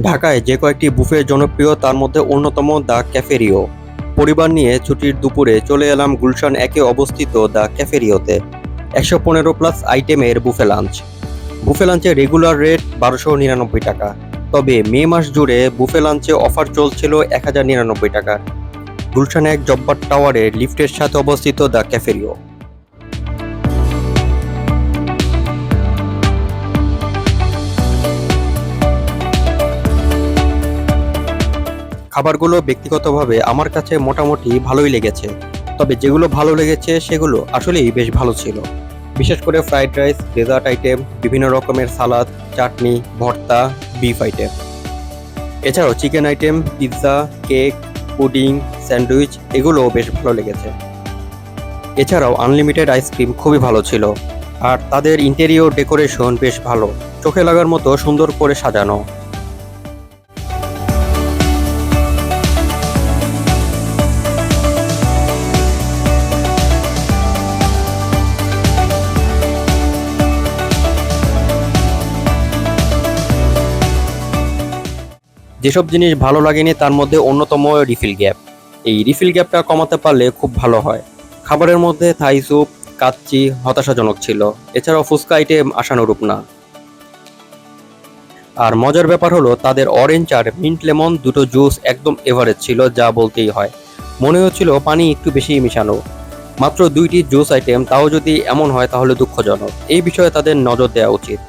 ঢাকায় যে কয়েকটি বুফে জনপ্রিয়, তার মধ্যে অন্যতম দ্য ক্যাফেরিও। পরিবার নিয়ে ছুটির দুপুরে চলে এলাম গুলশান, একে অবস্থিত দ্য ক্যাফেরিওতে। একশো পনেরো প্লাস আইটেমের বুফে লাঞ্চ। বুফে লাঞ্চে রেগুলার রেট বারোশো নিরানব্বই টাকা। তবে মে মাস জুড়ে বুফে লাঞ্চে অফার চলছিল এক হাজার নিরানব্বই টাকা। গুলশান এক জব্বার টাওয়ারে লিফটের সাথে অবস্থিত দ্য ক্যাফেরিও। খাবারগুলো ব্যক্তিগতভাবে আমার কাছে মোটামুটি ভালোই লেগেছে। তবে যেগুলো ভালো লেগেছে, সেগুলো আসলেই বেশ ভালো ছিল। বিশেষ করে ফ্রাইড রাইস, ডেজার্ট আইটেম, বিভিন্ন রকমের সালাদ, চাটনি, ভর্তা, বিফ আইটেম। এছাড়াও chicken item, pizza, cake, pudding, sandwich, এগুলোও বেশ ভালো লেগেছে। এছাড়াও আনলিমিটেড আইসক্রিম খুবই ভালো ছিল। আর তাদের ইন্টেরিয়র ডেকোরেশন বেশ ভালো। চোখে লাগার মতো সুন্দর করে সাজানো। যেসব জিনিস ভালো লাগেনি, তার মধ্যে অন্যতম রিফিল গ্যাপ এই রিফিল গ্যাপটা কমাতে পারলে খুব ভালো হয়। খাবারের মধ্যে থাই স্যুপ, কাচ্চি হতাশাজনক ছিল। এছাড়াও ফুচকা আইটেম আশানুরূপ না। আর মজার ব্যাপার হলো, তাদের অরেঞ্জ আর মিন্ট লেমন দুটো জুস একদম এভারেজ ছিল, যা বলতেই হয়। মনে হচ্ছিল পানি একটু বেশি মিশানো। মাত্র দুইটি জুস আইটেম তাও যদি এমন হয় তাহলে দুঃখজনক। এই বিষয়ে তাদের নজর দেওয়া উচিত।